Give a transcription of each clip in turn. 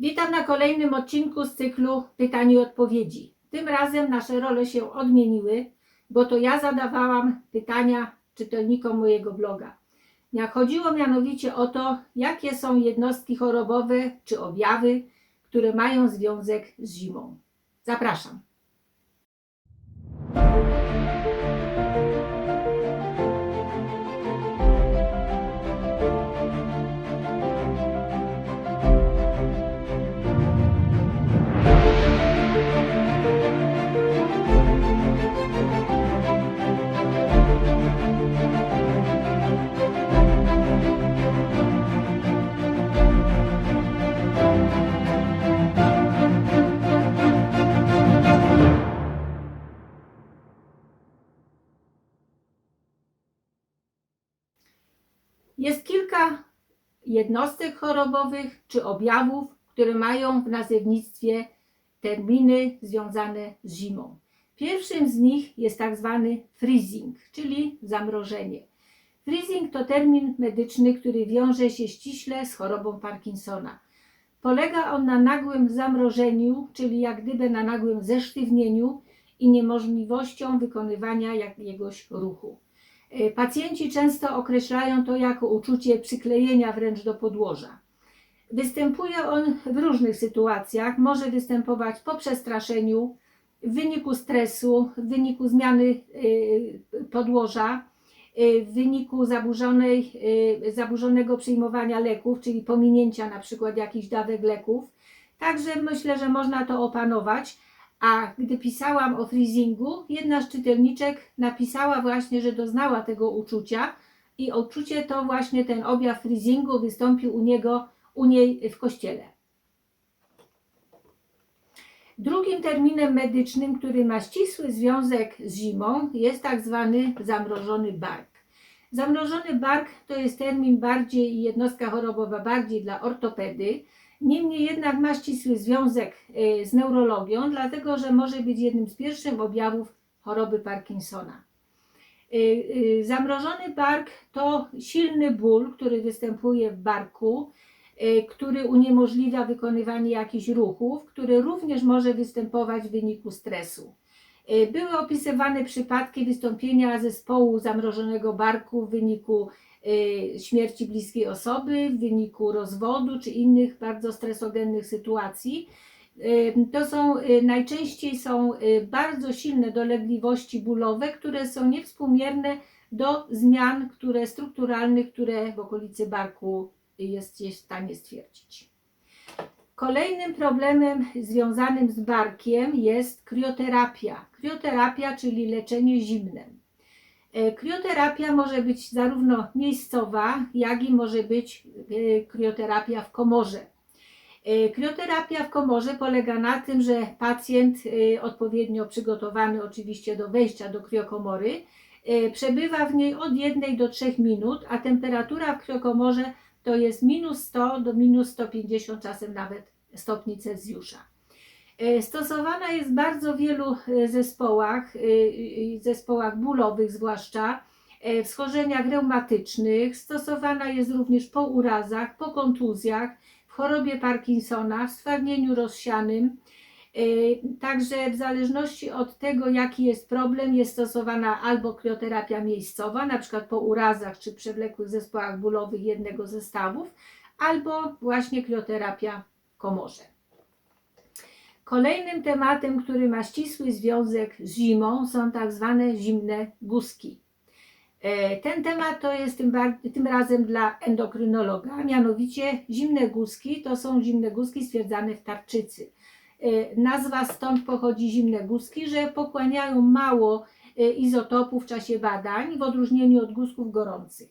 Witam na kolejnym odcinku z cyklu pytań i odpowiedzi. Tym razem nasze role się odmieniły, bo to ja zadawałam pytania czytelnikom mojego bloga. Chodziło mianowicie o to, jakie są jednostki chorobowe czy objawy, które mają związek z zimą. Zapraszam. Jest kilka jednostek chorobowych czy objawów, które mają w nazewnictwie terminy związane z zimą. Pierwszym z nich jest tak zwany freezing, czyli zamrożenie. Freezing to termin medyczny, który wiąże się ściśle z chorobą Parkinsona. Polega on na nagłym zamrożeniu, czyli jak gdyby na nagłym zesztywnieniu i niemożliwością wykonywania jakiegoś ruchu. E, Pacjenci często określają to jako uczucie przyklejenia wręcz do podłoża. Występuje on w różnych sytuacjach. Może występować po przestraszeniu, w wyniku stresu, w wyniku zmiany e, podłoża, e, w wyniku zaburzonej, zaburzonego przyjmowania leków, czyli pominięcia na przykład jakichś dawek leków. Także myślę, że można to opanować. A gdy pisałam o freezingu, jedna z czytelniczek napisała właśnie, że doznała tego uczucia i uczucie to właśnie ten objaw freezingu wystąpił u niego, u niej w kościele. Drugim terminem medycznym, który ma ścisły związek z zimą, jest tak zwany zamrożony bark. Zamrożony bark to jest termin bardziej i jednostka chorobowa bardziej dla ortopedy. Niemniej jednak ma ścisły związek e, z neurologią, dlatego że może być jednym z pierwszych objawów choroby Parkinsona. E, e, Zamrożony bark to silny ból, który występuje w barku, który uniemożliwia wykonywanie jakichś ruchów, który również może występować w wyniku stresu. Były opisywane przypadki wystąpienia zespołu zamrożonego barku w wyniku śmierci bliskiej osoby, w wyniku rozwodu czy innych bardzo stresogennych sytuacji. E, To są e, najczęściej są bardzo silne dolegliwości bólowe, które są niewspółmierne do zmian, które strukturalnych, które w okolicy barku jest w stanie stwierdzić. Kolejnym problemem związanym z barkiem jest krioterapia. Krioterapia, czyli leczenie zimnem. E, Krioterapia może być zarówno miejscowa, jak i może być e, krioterapia w komorze. E, Krioterapia w komorze polega na tym, że pacjent odpowiednio przygotowany oczywiście do wejścia do kriokomory przebywa w niej od 1 do 3 minut, a temperatura w kriokomorze to jest minus 100 do minus 150 czasem nawet stopni Celsjusza. E, Stosowana jest w bardzo wielu e, zespołach, e, zespołach bólowych zwłaszcza, w schorzeniach reumatycznych, stosowana jest również po urazach, po kontuzjach, w chorobie Parkinsona, w stwardnieniu rozsianym. Także w zależności od tego, jaki jest problem, jest stosowana albo krioterapia miejscowa, na przykład po urazach czy przewlekłych zespołach bólowych jednego ze stawów, albo właśnie krioterapia komorze. Kolejnym tematem, który ma ścisły związek z zimą, są tak zwane zimne guzki. E, Ten temat to jest tym, tym razem dla endokrynologa, mianowicie zimne guzki to są zimne guzki stwierdzane w tarczycy. E, Nazwa stąd pochodzi zimne guzki, że pochłaniają mało e, izotopów w czasie badań, w odróżnieniu od guzków gorących.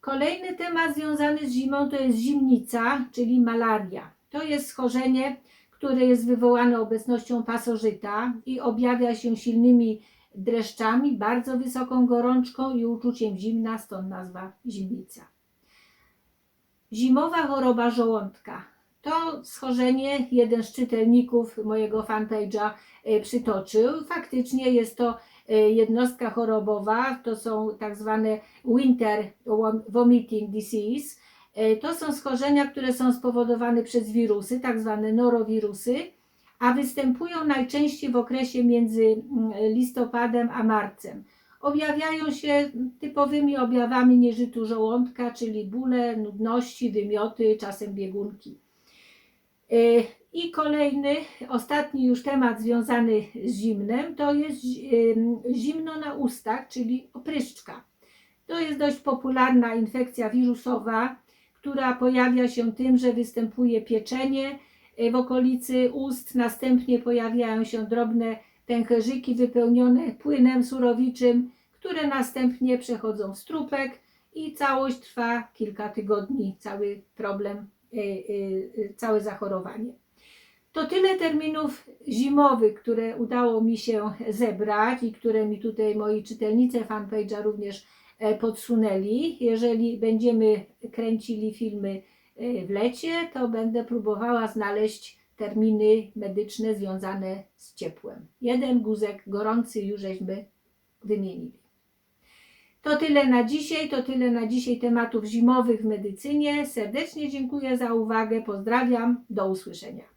Kolejny temat związany z zimą to jest zimnica, czyli malaria. To jest schorzenie, które jest wywołane obecnością pasożyta i objawia się silnymi dreszczami, bardzo wysoką gorączką i uczuciem zimna, stąd nazwa zimnica. Zimowa choroba żołądka. To schorzenie jeden z czytelników mojego fanpage'a e, przytoczył. Faktycznie jest to e, jednostka chorobowa, to są tak zwane winter vomiting disease. E, To są schorzenia, które są spowodowane przez wirusy, tak zwane norowirusy, a występują najczęściej w okresie między mm, listopadem a marcem. Objawiają się typowymi objawami nieżytu żołądka, czyli bóle, nudności, wymioty, czasem biegunki. E, I kolejny, ostatni już temat związany z zimnem, to jest em, zimno na ustach, czyli opryszczka. To jest dość popularna infekcja wirusowa, która pojawia się tym, że występuje pieczenie e, w okolicy ust, następnie pojawiają się drobne pęcherzyki wypełnione płynem surowiczym, które następnie przechodzą w strupek i całość trwa kilka tygodni, cały problem, e, e, całe zachorowanie. To tyle terminów zimowych, które udało mi się zebrać i które mi tutaj moi czytelnicy fanpage'a również podsunęli. Jeżeli będziemy kręcili filmy e, w lecie, to będę próbowała znaleźć terminy medyczne związane z ciepłem. Jeden guzek gorący już żeśmy wymienili. To tyle na dzisiaj, to tyle na dzisiaj tematów zimowych w medycynie. Serdecznie dziękuję za uwagę, pozdrawiam, do usłyszenia.